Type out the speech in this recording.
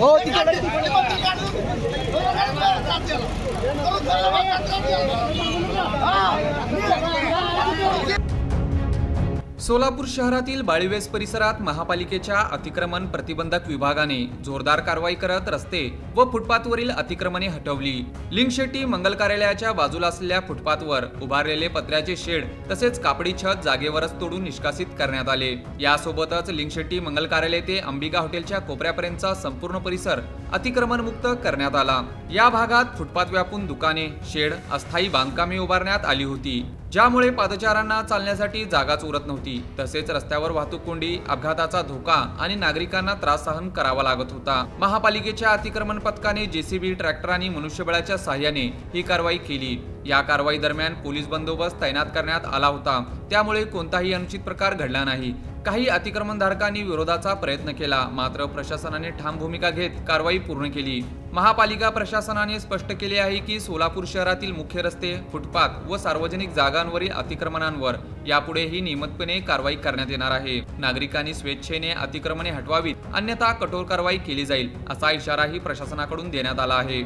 Oh, Solapur शहरातील बाळीवेस परिसरात महापालिकेच्या अतिक्रमण प्रतिबंधक विभागाने जोरदार कारवाई करत रस्ते व फुटपाथवरील अतिक्रमणे हटवली. लिंगशेट्टी मंगल कार्यालयाच्या बाजूला असलेल्या फुटपाथवर उभारलेले पत्र्याचे शेड तसेच कापडी छत जागेवरच तोडून निष्कासित करण्यात आले. यासोबतच लिंगशेट्टी मंगल कार्यालय ते अंबिका हॉटेलच्या कोपऱ्यापर्यंतचा संपूर्ण परिसर अतिक्रमणमुक्त करण्यात आला. या भागात फुटपाथ व्यापून दुकाने शेड अस्थायी बांधकामे उभारण्यात आली होती. ज्यामुळे पादचारांना चालण्यासाठी जागाच उरत नव्हती. तसेच रस्त्यावर वाहतूक कोंडी अपघाताचा धोका आणि नागरिकांना त्रास सहन करावा लागत होता. महापालिकेच्या अतिक्रमण पथकाने जेसीबी ट्रॅक्टर आणि मनुष्यबळाच्या सहाय्याने ही कारवाई केली. या कारवाई दरम्यान पोलीस बंदोबस्त तैनात करण्यात आला होता. त्यामुळे कोणताही अनुचित प्रकार घडला नाही. काही अतिक्रमणधारकांनी विरोधाचा प्रयत्न केला मात्र प्रशासनाने ठाम भूमिका घेत कारवाई पूर्ण केली. महापालिका प्रशासनाने स्पष्ट केले आहे की सोलापूर शहरातील मुख्य रस्ते फुटपाथ व सार्वजनिक जागांवरील अतिक्रमणांवर यापुढेही नियमितपणे कारवाई करण्यात येणार आहे. नागरिकांनी स्वेच्छेने अतिक्रमणे हटवावीत अन्यथा कठोर कारवाई केली जाईल असा इशाराही प्रशासनाकडून देण्यात आला आहे.